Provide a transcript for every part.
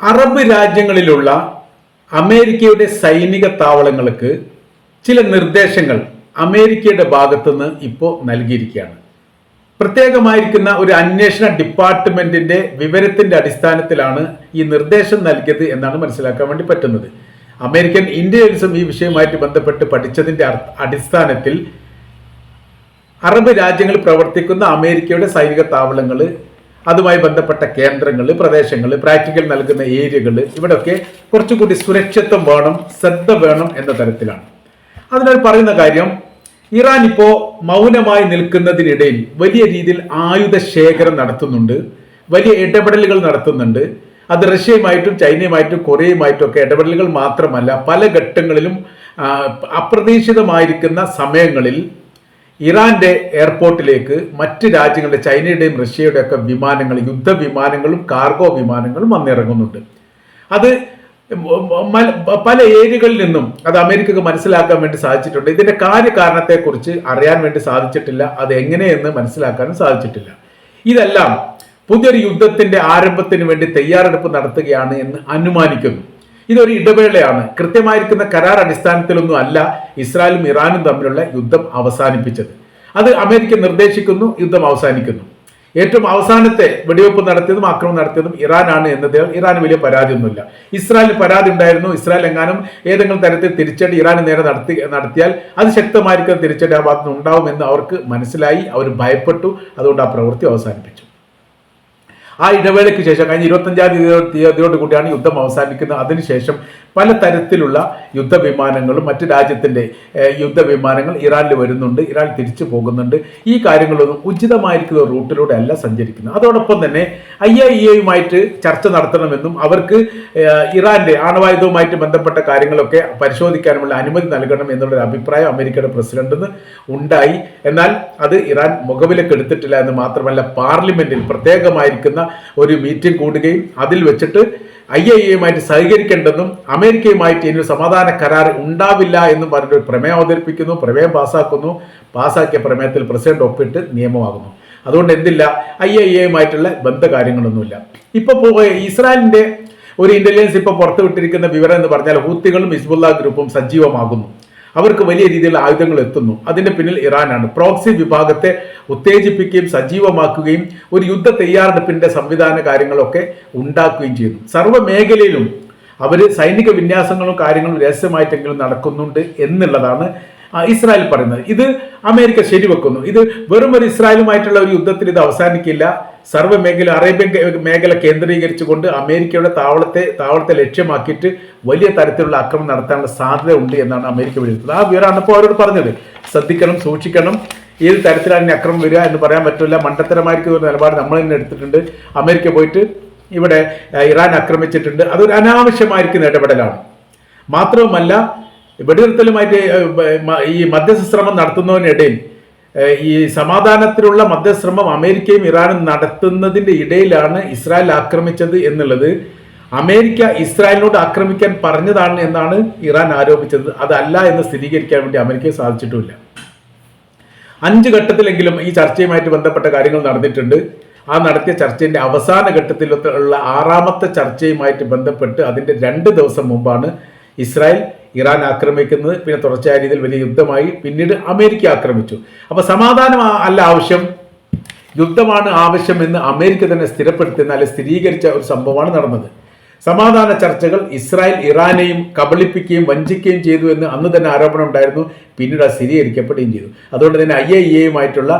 Arab രാജ്യങ്ങളിലുള്ള അമേരിക്കയുടെ സൈനിക താവളങ്ങൾക്ക് ചില നിർദ്ദേശങ്ങൾ അമേരിക്കയുടെ ഭാഗത്തുനിന്ന് ഇപ്പോൾ നൽകിയിരിക്കുകയാണ്. പ്രത്യേകമായിരിക്കുന്ന ഒരു അന്വേഷണ ഡിപ്പാർട്ട്മെന്റിന്റെ വിവരത്തിന്റെ അടിസ്ഥാനത്തിലാണ് ഈ നിർദ്ദേശം നൽകിയത് എന്നാണ് മനസ്സിലാക്കാൻ വേണ്ടി പറ്റുന്നത്. അമേരിക്കൻ ഇന്ത്യൻസും ഈ വിഷയവുമായിട്ട് ബന്ധപ്പെട്ട് പഠിച്ചതിന്റെ അടിസ്ഥാനത്തിൽ അറബ് രാജ്യങ്ങളിൽ പ്രവർത്തിക്കുന്ന അമേരിക്കയുടെ സൈനിക താവളങ്ങൾ അതുമായി ബന്ധപ്പെട്ട കേന്ദ്രങ്ങൾ പ്രദേശങ്ങൾ പ്രാക്ടിക്കൽ നൽകുന്ന ഏരിയകൾ ഇവിടെയൊക്കെ കുറച്ചുകൂടി സുരക്ഷിത്വം വേണം ശ്രദ്ധ വേണം എന്ന തരത്തിലാണ്. അതിനാൽ പറയുന്ന കാര്യം ഇറാൻ ഇപ്പോൾ മൗനമായി നിൽക്കുന്നതിനിടയിൽ വലിയ രീതിയിൽ ആയുധ ശേഖരം നടത്തുന്നുണ്ട് വലിയ ഇടപെടലുകൾ നടത്തുന്നുണ്ട്. അത് റഷ്യയുമായിട്ടും ചൈനയുമായിട്ടും കൊറിയയുമായിട്ടും ഒക്കെ ഇടപെടലുകൾ മാത്രമല്ല പല ഘട്ടങ്ങളിലും അപ്രതീക്ഷിതമായിരിക്കുന്ന സമയങ്ങളിൽ ഇറാന്റെ എയർപോർട്ടിലേക്ക് മറ്റ് രാജ്യങ്ങളുടെ ചൈനയുടെയും റഷ്യയുടെയും ഒക്കെ വിമാനങ്ങൾ യുദ്ധവിമാനങ്ങളും കാർഗോ വിമാനങ്ങളും വന്നിറങ്ങുന്നുണ്ട്. അത് പല ഏരിയകളിൽ നിന്നും അത് അമേരിക്കക്ക് മനസ്സിലാക്കാൻ വേണ്ടി സാധിച്ചിട്ടുണ്ട്. ഇതിന്റെ കാര്യകാരണത്തെക്കുറിച്ച് അറിയാൻ വേണ്ടി സാധിച്ചിട്ടില്ല. അത് എങ്ങനെയെന്ന് മനസ്സിലാക്കാനും സാധിച്ചിട്ടില്ല. ഇതെല്ലാം പുതിയൊരു യുദ്ധത്തിന്റെ ആരംഭത്തിന് വേണ്ടി തയ്യാറെടുപ്പ് നടത്തുകയാണ് എന്ന് അനുമാനിക്കുന്നു. ഇതൊരു ഇടവേളയാണ്. കൃത്യമായിരിക്കുന്ന കരാർ അടിസ്ഥാനത്തിലൊന്നും അല്ല ഇസ്രായേലും ഇറാനും തമ്മിലുള്ള യുദ്ധം അവസാനിപ്പിച്ചത്. അത് അമേരിക്ക നിർദ്ദേശിക്കുന്നു യുദ്ധം അവസാനിക്കുന്നു. ഏറ്റവും അവസാനത്തെ വെടിവെപ്പ് നടത്തിയതും ആക്രമണം നടത്തിയതും ഇറാനാണ് എന്നതിൽ ഇറാന് വലിയ പരാതിയൊന്നുമില്ല. ഇസ്രായേലിന് പരാതി ഉണ്ടായിരുന്നു. ഇസ്രായേൽ എങ്ങാനും ഏതെങ്കിലും തരത്തിൽ തിരിച്ചടി ഇറാന് നേരെ നടത്തി നടത്തിയാൽ അത് ശക്തമായിരിക്കുന്ന തിരിച്ചടി ആ ഭാഗത്ത് ഉണ്ടാവുമെന്ന് അവർക്ക് മനസ്സിലായി. അവർ ഭയപ്പെട്ടു. അതുകൊണ്ട് ആ പ്രവൃത്തി അവസാനിപ്പിച്ചു. ആ ഇടവേളയ്ക്ക് ശേഷം കഴിഞ്ഞ ഇരുപത്തഞ്ചാം തീയതി തീയതിയോട് കൂടിയാണ് യുദ്ധം അവസാനിക്കുന്നത്. അതിനുശേഷം പല തരത്തിലുള്ള യുദ്ധവിമാനങ്ങളും മറ്റ് രാജ്യത്തിന്റെ യുദ്ധവിമാനങ്ങൾ ഇറാനിൽ വരുന്നുണ്ട്. ഇറാൻ തിരിച്ചു പോകുന്നുണ്ട്. ഈ കാര്യങ്ങളൊന്നും ഉചിതമായിരിക്കുന്ന റൂട്ടിലൂടെ അല്ല സഞ്ചരിക്കുന്നത്. അതോടൊപ്പം തന്നെ ഐ എ എയുമായിട്ട് ചർച്ച നടത്തണമെന്നും അവർക്ക് ഇറാന്റെ ആണവായുധവുമായിട്ട് ബന്ധപ്പെട്ട കാര്യങ്ങളൊക്കെ പരിശോധിക്കാനുമുള്ള അനുമതി നൽകണം എന്നുള്ളൊരു അഭിപ്രായം അമേരിക്കയുടെ പ്രസിഡന്റിന് ഉണ്ടായി. എന്നാൽ അത് ഇറാൻ മുഖവിലേക്ക് എടുത്തിട്ടില്ല എന്ന് മാത്രമല്ല പാർലമെന്റിൽ പ്രത്യേകമായിരിക്കുന്ന ഒരു മീറ്റിംഗ് കൂടുകയും അതിൽ വെച്ചിട്ട് ഐ എ എയുമായിട്ട് സഹകരിക്കേണ്ടെന്നും അമേരിക്കയുമായിട്ട് ഇനി സമാധാന കരാർ ഉണ്ടാവില്ല എന്നും പറഞ്ഞിട്ട് പ്രമേയം അവതരിപ്പിക്കുന്നു പ്രമേയം പാസ്സാക്കുന്നു. പാസ്സാക്കിയ പ്രമേയത്തിൽ പ്രസിഡന്റ് ഒപ്പിട്ട് നിയമമാകുന്നു. അതുകൊണ്ട് എന്തില്ല ഐ എയുമായിട്ടുള്ള ബന്ധകാര്യങ്ങളൊന്നുമില്ല. ഇപ്പൊ പോ- ഇസ്രായേലിന്റെ ഒരു ഇന്റലിജൻസ് ഇപ്പൊ പുറത്തുവിട്ടിരിക്കുന്ന വിവരം എന്ന് പറഞ്ഞാൽ ഹൂത്തികളും ഹിസ്ബുല്ല ഗ്രൂപ്പും സജീവമാകുന്നു. അവർക്ക് വലിയ രീതിയിൽ ആയുധങ്ങൾ എത്തുന്നു. അതിന്റെ പിന്നിൽ ഇറാനാണ്. പ്രോക്സി വിഭാഗത്തെ ഉത്തേജിപ്പിക്കുകയും സജീവമാക്കുകയും ഒരു യുദ്ധ തയ്യാറെടുപ്പിന്റെ സംവിധാന കാര്യങ്ങളൊക്കെ ഉണ്ടാക്കുകയും ചെയ്യുന്നു. സർവ മേഖലയിലും അവർ സൈനിക വിന്യാസങ്ങളും കാര്യങ്ങളും രഹസ്യമായിട്ടെങ്കിലും നടക്കുന്നുണ്ട് എന്നുള്ളതാണ് ഇസ്രായേൽ പറയുന്നത്. ഇത് അമേരിക്ക ശരിവെക്കുന്നു. ഇത് വെറും ഒരു ഇസ്രായേലുമായിട്ടുള്ള ഒരു യുദ്ധത്തിൽ ഇത് അവസാനിക്കില്ല. സർവ മേഖല അറേബ്യൻ മേഖല കേന്ദ്രീകരിച്ചുകൊണ്ട് അമേരിക്കയുടെ താവളത്തെ താവളത്തെ ലക്ഷ്യമാക്കിയിട്ട് വലിയ തരത്തിലുള്ള ആക്രമണം നടത്താനുള്ള സാധ്യത ഉണ്ട് എന്നാണ് അമേരിക്ക വിളിച്ചത് ആ വിവരമാണ് ഇപ്പോൾ അവരോട് പറഞ്ഞത്. ശ്രദ്ധിക്കണം സൂക്ഷിക്കണം. ഏത് തരത്തിലാണ് ആക്രമണം വരിക എന്ന് പറയാൻ പറ്റില്ല. മണ്ടത്തരമായിരിക്കുന്ന ഒരു നിലപാട് നമ്മൾ തന്നെ എടുത്തിട്ടുണ്ട്. അമേരിക്ക പോയിട്ട് ഇവിടെ ഇറാൻ ആക്രമിച്ചിട്ടുണ്ട്. അതൊരു അനാവശ്യമായിരിക്കുന്ന ഇടപെടലാണ്. മാത്രവുമല്ല വെടിനിർത്തലുമായിട്ട് ഈ മധ്യസ്ഥ ശ്രമം നടത്തുന്നതിനിടയിൽ ഈ സമാധാനത്തിലുള്ള മധ്യശ്രമം അമേരിക്കയും ഇറാനും നടത്തുന്നതിന്റെ ഇടയിലാണ് ഇസ്രായേൽ ആക്രമിച്ചത് എന്നുള്ളത് അമേരിക്ക ഇസ്രായേലിനോട് ആക്രമിക്കാൻ പറഞ്ഞതാണ് എന്നാണ് ഇറാൻ ആരോപിച്ചത്. അതല്ല എന്ന് സ്ഥിരീകരിക്കാൻ വേണ്ടി അമേരിക്കയെ സാധിച്ചിട്ടുമില്ല. അഞ്ച് ഘട്ടത്തിലെങ്കിലും ഈ ചർച്ചയുമായിട്ട് ബന്ധപ്പെട്ട കാര്യങ്ങൾ നടന്നിട്ടുണ്ട്. ആ നടത്തിയ ചർച്ചയുടെ അവസാന ഘട്ടത്തിലുള്ള ആറാമത്തെ ചർച്ചയുമായിട്ട് ബന്ധപ്പെട്ട് അതിന്റെ രണ്ട് ദിവസം മുമ്പാണ് ഇസ്രായേൽ ഇറാൻ ആക്രമിക്കുന്നത് പിന്നെ തുടർച്ചയായ രീതിയിൽ വലിയ യുദ്ധമായി പിന്നീട് അമേരിക്ക ആക്രമിച്ചു. അപ്പൊ സമാധാനം അല്ല ആവശ്യം. യുദ്ധമാണ് ആവശ്യം എന്ന് അമേരിക്ക തന്നെ സ്ഥിരപ്പെടുത്തുന്ന അല്ലെങ്കിൽ സ്ഥിരീകരിച്ച ഒരു സംഭവമാണ് നടന്നത്. സമാധാന ചർച്ചകൾ ഇസ്രായേൽ ഇറാനെയും കബളിപ്പിക്കുകയും വഞ്ചിക്കുകയും ചെയ്തു എന്ന് അന്ന് തന്നെ ആരോപണം ഉണ്ടായിരുന്നു. പിന്നീട് അത് സ്ഥിരീകരിക്കപ്പെടുകയും ചെയ്തു. അതുകൊണ്ട് തന്നെ ഐ എ ഇ എയുമായിട്ടുള്ള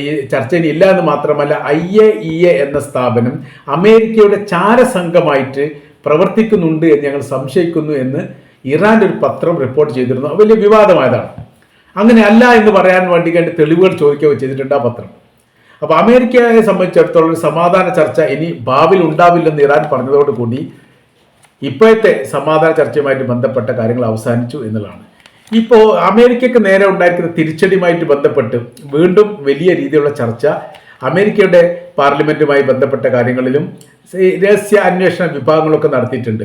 ഈ ചർച്ചയിൽ ഇല്ല എന്ന് മാത്രമല്ല ഐ എ ഇ എ എന്ന സ്ഥാപനം അമേരിക്കയുടെ ചാരസംഘമായിട്ട് പ്രവർത്തിക്കുന്നുണ്ട് എന്ന് ഞങ്ങൾ സംശയിക്കുന്നു എന്ന് ഇറാന്റെ ഒരു പത്രം റിപ്പോർട്ട് ചെയ്തിരുന്നു. വലിയ വിവാദമായതാണ്. അങ്ങനെ അല്ല എന്ന് പറയാൻ വേണ്ടി കണ്ട് തെളിവുകൾ ചോദിക്കുകയോ ചെയ്തിട്ടുണ്ട് ആ പത്രം. അപ്പോൾ അമേരിക്കയെ സംബന്ധിച്ചിടത്തോളം ഒരു സമാധാന ചർച്ച ഇനി ഭാവിയിൽ ഉണ്ടാവില്ലെന്ന് ഇറാൻ പറഞ്ഞതോട് കൂടി ഇപ്പോഴത്തെ സമാധാന ചർച്ചയുമായിട്ട് ബന്ധപ്പെട്ട കാര്യങ്ങൾ അവസാനിച്ചു എന്നുള്ളതാണ്. ഇപ്പോൾ അമേരിക്കക്ക് നേരെ ഉണ്ടായിരിക്കുന്ന തിരിച്ചടിയുമായിട്ട് ബന്ധപ്പെട്ട് വീണ്ടും വലിയ രീതിയിലുള്ള ചർച്ച അമേരിക്കയുടെ പാർലമെന്റുമായി ബന്ധപ്പെട്ട കാര്യങ്ങളിലും രഹസ്യ അന്വേഷണ വിഭാഗങ്ങളൊക്കെ നടത്തിയിട്ടുണ്ട്.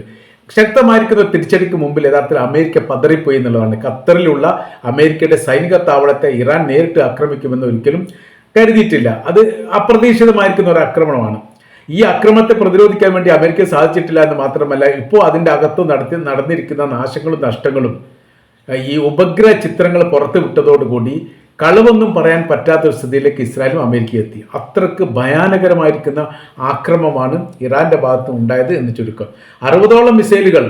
ശക്തമായിരിക്കുന്ന തിരിച്ചടിക്ക് മുമ്പിൽ യഥാർത്ഥത്തിൽ അമേരിക്ക പതറിപ്പോയി എന്നുള്ളതാണ്. ഖത്തറിലുള്ള അമേരിക്കയുടെ സൈനിക താവളത്തെ ഇറാൻ നേരിട്ട് ആക്രമിക്കുമെന്ന് ഒരിക്കലും കരുതിയിട്ടില്ല. അത് അപ്രതീക്ഷിതമായിരിക്കുന്ന ഒരു ആക്രമണമാണ്. ഈ അക്രമത്തെ പ്രതിരോധിക്കാൻ വേണ്ടി അമേരിക്ക സാധിച്ചിട്ടില്ല എന്ന് മാത്രമല്ല ഇപ്പോൾ അതിന്റെ അകത്ത് നടത്തി നടന്നിരിക്കുന്ന നാശങ്ങളും നഷ്ടങ്ങളും ഈ ഉപഗ്രഹ ചിത്രങ്ങൾ പുറത്തു വിട്ടതോടുകൂടി കളവൊന്നും പറയാൻ പറ്റാത്ത ഒരു സ്ഥിതിയിലേക്ക് ഇസ്രായേലും അമേരിക്കയും എത്തി. അത്രയ്ക്ക് ഭയാനകരമായിരിക്കുന്ന ആക്രമമാണ് ഇറാന്റെ ഭാഗത്ത് ഉണ്ടായത് എന്ന് ചുരുക്കം. അറുപതോളം മിസൈലുകൾ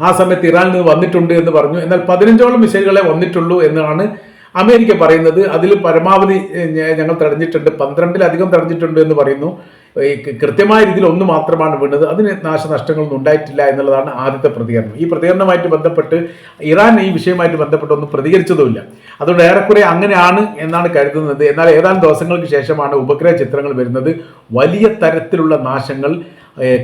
ആ സമയത്ത് ഇറാനിൽ നിന്ന് വന്നിട്ടുണ്ട് എന്ന് പറഞ്ഞു. എന്നാൽ പതിനഞ്ചോളം മിസൈലുകളെ വന്നിട്ടുള്ളൂ എന്നാണ് അമേരിക്ക പറയുന്നത്. അതിൽ പരമാവധി ഞങ്ങൾ തടഞ്ഞിട്ടുണ്ട്. പന്ത്രണ്ടിലധികം തടഞ്ഞിട്ടുണ്ട് എന്ന് പറയുന്നു. കൃത്യമായ രീതിയിൽ ഒന്ന് മാത്രമാണ് വീണത്. അതിന് നാശനഷ്ടങ്ങളൊന്നും ഉണ്ടായിട്ടില്ല എന്നുള്ളതാണ് ആദ്യത്തെ പ്രതികരണം. ഈ പ്രതികരണമായിട്ട് ബന്ധപ്പെട്ട് ഇറാൻ ഈ വിഷയമായിട്ട് ബന്ധപ്പെട്ട് ഒന്നും പ്രതികരിച്ചതുമില്ല. അതുകൊണ്ട് ഏറെക്കുറെ അങ്ങനെയാണ് എന്നാണ് കരുതുന്നത്. എന്നാൽ ഏതാനും ദിവസങ്ങൾക്ക് ശേഷമാണ് ഉപഗ്രഹ ചിത്രങ്ങൾ വരുന്നത്. വലിയ തരത്തിലുള്ള നാശങ്ങൾ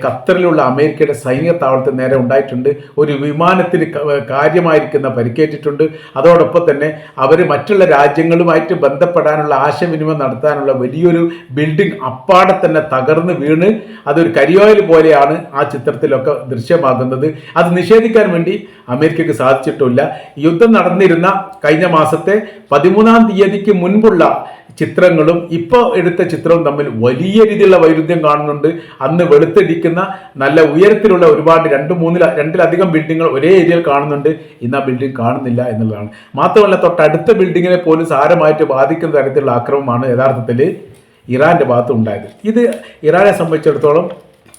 ഖത്തറിലുള്ള അമേരിക്കയുടെ സൈനിക താവളത്തിൽ നേരെ ഉണ്ടായിട്ടുണ്ട്. ഒരു വിമാനത്തിന് കാര്യമായിരിക്കുന്ന പരിക്കേറ്റിട്ടുണ്ട്. അതോടൊപ്പം തന്നെ അവർ മറ്റുള്ള രാജ്യങ്ങളുമായിട്ട് ബന്ധപ്പെടാനുള്ള ആശയവിനിമയം നടത്താനുള്ള വലിയൊരു ബിൽഡിംഗ് അപ്പാടെ തന്നെ തകർന്ന് വീണ്. അതൊരു കരിയോയിൽ പോലെയാണ് ആ ചിത്രത്തിലൊക്കെ ദൃശ്യമാകുന്നത്. അത് നിഷേധിക്കാൻ വേണ്ടി അമേരിക്കയ്ക്ക് സാധിച്ചിട്ടില്ല. യുദ്ധം നടന്നിരുന്ന കഴിഞ്ഞ മാസത്തെ പതിമൂന്നാം തീയതിക്ക് മുൻപുള്ള ചിത്രങ്ങളും ഇപ്പോൾ എടുത്ത ചിത്രവും തമ്മിൽ വലിയ രീതിയിലുള്ള വൈരുദ്ധ്യം കാണുന്നുണ്ട്. അന്ന് വെളുത്തിരിക്കുന്ന നല്ല ഉയരത്തിലുള്ള ഒരുപാട് രണ്ട് മൂന്നിൽ രണ്ടിലധികം ബിൽഡിങ്ങുകൾ ഒരേ ഏരിയയിൽ കാണുന്നുണ്ട്. ഇന്ന് ആ ബിൽഡിംഗ് കാണുന്നില്ല എന്നുള്ളതാണ്. മാത്രമല്ല തൊട്ടടുത്ത ബിൽഡിങ്ങിനെ പോലും സാരമായിട്ട് ബാധിക്കുന്ന തരത്തിലുള്ള ആക്രമമാണ് യഥാർത്ഥത്തിൽ ഇറാന്റെ ഭാഗത്ത് ഉണ്ടായത്. ഇത് ഇറാനെ സംബന്ധിച്ചിടത്തോളം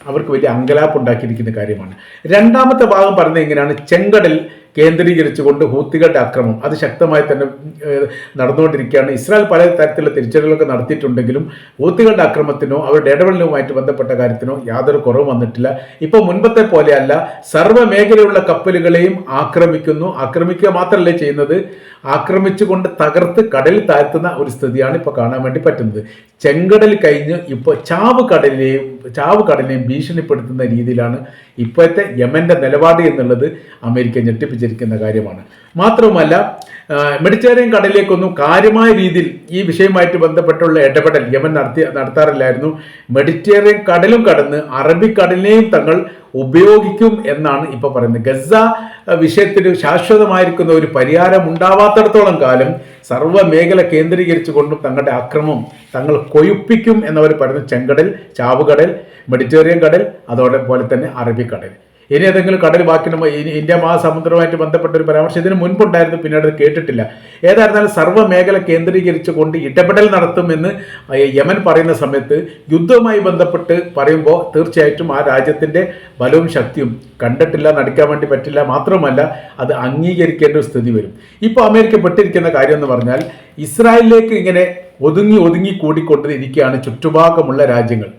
അവർക്ക് വലിയ അങ്കലാപ്പ് ഉണ്ടാക്കിയിരിക്കുന്ന കാര്യമാണ്. രണ്ടാമത്തെ ഭാഗം പറഞ്ഞത് എങ്ങനെയാണ്? ചെങ്കടൽ കേന്ദ്രീകരിച്ചുകൊണ്ട് ഹൂത്തികളുടെ ആക്രമണം. അത് ശക്തമായി തന്നെ നടന്നുകൊണ്ടിരിക്കുകയാണ്. ഇസ്രായേൽ പല തരത്തിലുള്ള തിരിച്ചറികളൊക്കെ നടത്തിയിട്ടുണ്ടെങ്കിലും ഹൂത്തികളുടെ ആക്രമണത്തിനോ അവരുടെ ഇടപെടലുമായിട്ട് ബന്ധപ്പെട്ട കാര്യത്തിനോ യാതൊരു കുറവും വന്നിട്ടില്ല. ഇപ്പോൾ മുൻപത്തെ പോലെയല്ല സർവ മേഖലയുള്ള കപ്പലുകളെയും ആക്രമിക്കുന്നു. ആക്രമിക്കുക മാത്രമല്ലേ ചെയ്യുന്നത്? ആക്രമിച്ചുകൊണ്ട് തകർത്ത് കടലിൽ താഴ്ത്തുന്ന ഒരു സ്ഥിതിയാണ് ഇപ്പോൾ കാണാൻ വേണ്ടി പറ്റുന്നത്. ചെങ്കടൽ കഴിഞ്ഞ് ഇപ്പോൾ ചാവ് കടലിനെയും ചാവ് കടലിനെയും ഭീഷണിപ്പെടുത്തുന്ന രീതിയിലാണ് ഇപ്പോഴത്തെ യമന്റെ നിലപാട് എന്നുള്ളത് അമേരിക്ക ഞെട്ടിപ്പിച്ചിരിക്കുന്ന കാര്യമാണ്. മാത്രവുമല്ല മെഡിറ്ററേനിയൻ കടലിലേക്കൊന്നും കാര്യമായ രീതിയിൽ ഈ വിഷയവുമായിട്ട് ബന്ധപ്പെട്ടുള്ള ഇടപെടൽ യമൻ നടത്തി നടത്താറില്ലായിരുന്നു. മെഡിറ്ററേനിയൻ കടലും കടന്ന് അറബിക്കടലിനെയും തങ്ങൾ ഉപയോഗിക്കും എന്നാണ് ഇപ്പോൾ പറയുന്നത്. ഗസ വിഷയത്തിന് ശാശ്വതമായിരിക്കുന്ന ഒരു പരിഹാരം ഉണ്ടാവാത്തടത്തോളം കാലം സർവ മേഖല കേന്ദ്രീകരിച്ചുകൊണ്ടും തങ്ങളുടെ അക്രമം തങ്ങൾ കൊയുപ്പിക്കും എന്നവർ പറയുന്നത് ചെങ്കടൽ ചാവുകടൽ മെഡിറ്ററേനിയൻ കടൽ അതോടെ പോലെ തന്നെ അറബിക്കടൽ. ഇനി ഏതെങ്കിലും കടൽ ബാക്കി ഇനി ഇന്ത്യ മഹാസമുദ്രവുമായിട്ട് ബന്ധപ്പെട്ട ഒരു പരാമർശം ഇതിന് മുൻപുണ്ടായിരുന്നു പിന്നീട് കേട്ടിട്ടില്ല. ഏതായിരുന്നാലും സർവ മേഖല കേന്ദ്രീകരിച്ചുകൊണ്ട് ഇടപെടൽ നടത്തുമെന്ന് യമൻ പറയുന്ന സമയത്ത് യുദ്ധവുമായി ബന്ധപ്പെട്ട് പറയുമ്പോൾ തീർച്ചയായിട്ടും ആ രാജ്യത്തിന്റെ ബലവും ശക്തിയും കണ്ടിട്ടില്ല നടിക്കാൻ വേണ്ടി പറ്റില്ല മാത്രമല്ല അത് അംഗീകരിക്കേണ്ട ഒരു സ്ഥിതി വരും. ഇപ്പോൾ അമേരിക്ക പെട്ടിരിക്കുന്ന കാര്യം എന്ന് പറഞ്ഞാൽ ഇസ്രായേലിലേക്ക് ഇങ്ങനെ ഒതുങ്ങി ഒതുങ്ങി കൂടിക്കൊണ്ടിരിക്കുകയാണ് ചുറ്റുഭാഗമുള്ള രാജ്യങ്ങൾ.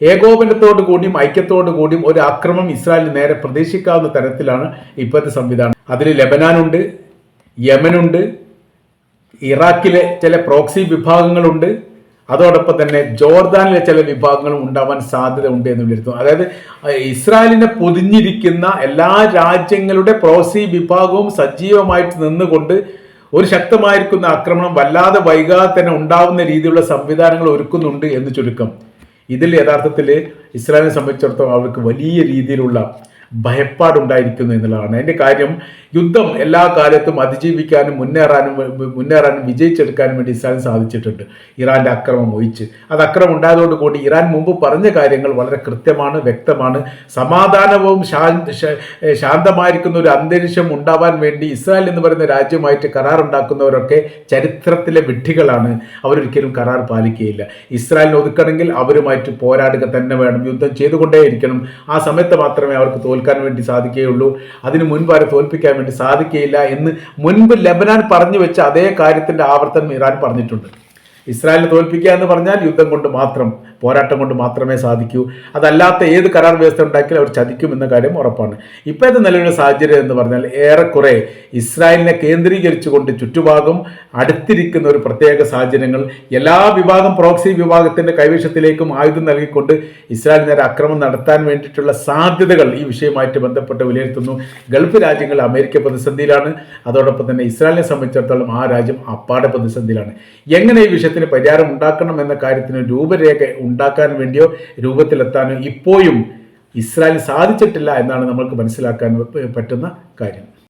ഏകോപനത്തോടു കൂടിയും ഐക്യത്തോടു കൂടിയും ഒരു ആക്രമം ഇസ്രായേലിന് നേരെ പ്രതീക്ഷിക്കാവുന്ന തരത്തിലാണ് ഇപ്പോഴത്തെ സംവിധാനം. അതിൽ ലെബനാനുണ്ട് യമനുണ്ട് ഇറാഖിലെ ചില പ്രോക്സി വിഭാഗങ്ങളുണ്ട്. അതോടൊപ്പം തന്നെ ജോർദാനിലെ ചില വിഭാഗങ്ങളും ഉണ്ടാവാൻ സാധ്യത ഉണ്ട് എന്ന് വിലയിരുത്തുന്നു അതായത് ഇസ്രായേലിനെ പൊതിഞ്ഞിരിക്കുന്ന എല്ലാ രാജ്യങ്ങളുടെ പ്രോസി വിഭാഗവും സജീവമായിട്ട് നിന്നുകൊണ്ട് ഒരു ശക്തമായിരിക്കുന്ന ആക്രമണം വല്ലാതെ വൈകാതെ തന്നെ ഉണ്ടാവുന്ന രീതിയിലുള്ള സംവിധാനങ്ങൾ ഒരുക്കുന്നുണ്ട് എന്ന് ചുരുക്കം. ഇതിൽ യഥാർത്ഥത്തിൽ ഇസ്രായേലിനെ സംബന്ധിച്ചിടത്തോളം അവർക്ക് വലിയ രീതിയിലുള്ള ഭയപ്പാടുണ്ടായിരിക്കുന്നു എന്നുള്ളതാണ്. അതിന്റെ കാര്യം യുദ്ധം എല്ലാ കാലത്തും അതിജീവിക്കാനും മുന്നേറാനും മുന്നേറാനും വിജയിച്ചെടുക്കാനും വേണ്ടി ഇസ്രായേൽ സാധിച്ചിട്ടുണ്ട്. ഇറാന്റെ അക്രമം ഒഴിച്ച്. അത് അക്രമം ഉണ്ടായതോടുകൂടി ഇറാൻ മുമ്പ് പറഞ്ഞ കാര്യങ്ങൾ വളരെ കൃത്യമാണ് വ്യക്തമാണ്. സമാധാനവും ശാന്തമായിരിക്കുന്ന ഒരു അന്തരീക്ഷം ഉണ്ടാവാൻ വേണ്ടി ഇസ്രായേൽ എന്ന് പറയുന്ന രാജ്യമായിട്ട് കരാറുണ്ടാക്കുന്നവരൊക്കെ ചരിത്രത്തിലെ വിഡ്ഢികളാണ്. അവരൊരിക്കലും കരാർ പാലിക്കുകയില്ല. ഇസ്രായേലിനെ ഒതുക്കണമെങ്കിൽ അവരുമായിട്ട് പോരാടുക തന്നെ വേണം. യുദ്ധം ചെയ്തുകൊണ്ടേയിരിക്കണം. ആ സമയത്ത് മാത്രമേ അവർക്ക് തോൽക്കാൻ വേണ്ടി സാധിക്കുകയുള്ളൂ. അതിന് മുൻപ് അവരെ തോൽപ്പിക്കാൻ വേണ്ടി സാധിക്കുകയില്ല എന്ന് മുൻപ് ലബനാൻ പറഞ്ഞു വെച്ച അതേ കാര്യത്തിന്റെ ആവർത്തനം ഇറാൻ പറഞ്ഞിട്ടുണ്ട്. ഇസ്രായേലിനെ തോൽപ്പിക്കുക എന്ന് പറഞ്ഞാൽ യുദ്ധം കൊണ്ട് മാത്രം പോരാട്ടം കൊണ്ട് മാത്രമേ സാധിക്കൂ. അതല്ലാത്ത ഏത് കരാർ വ്യവസ്ഥ ഉണ്ടാക്കിയാലും അവർ ചതിക്കും എന്ന കാര്യം ഉറപ്പാണ്. ഇപ്പോഴത്തെ നിലവിലെ സാഹചര്യം എന്ന് പറഞ്ഞാൽ ഏറെക്കുറെ ഇസ്രായേലിനെ കേന്ദ്രീകരിച്ചുകൊണ്ട് ചുറ്റുഭാഗം അടുത്തിരിക്കുന്ന ഒരു പ്രത്യേക സാഹചര്യങ്ങൾ എല്ലാ വിഭാഗം പ്രോക്സി വിഭാഗത്തിന്റെ കൈവശത്തിലേക്കും ആയുധം നൽകിക്കൊണ്ട് ഇസ്രായേൽ നേരെ അക്രമം നടത്താൻ വേണ്ടിയിട്ടുള്ള സാധ്യതകൾ ഈ വിഷയവുമായിട്ട് ബന്ധപ്പെട്ട് വിലയിരുത്തുന്നു. ഗൾഫ് രാജ്യങ്ങൾ അമേരിക്ക പ്രതിസന്ധിയിലാണ്. അതോടൊപ്പം തന്നെ ഇസ്രായേലിനെ സംബന്ധിച്ചിടത്തോളം ആ രാജ്യം അപ്പാടെ പ്രതിസന്ധിയിലാണ്. എങ്ങനെ ഈ വിഷയത്തിന് പരിഹാരം ഉണ്ടാക്കണം എന്ന കാര്യത്തിന് രൂപരേഖ ഉണ്ടാക്കാൻ വേണ്ടിയോ രൂപത്തിലെത്താനോ ഇപ്പോഴും ഇസ്രായേൽ സാധിച്ചിട്ടില്ല എന്നാണ് നമ്മൾക്ക് മനസ്സിലാക്കാൻ പറ്റുന്ന കാര്യം.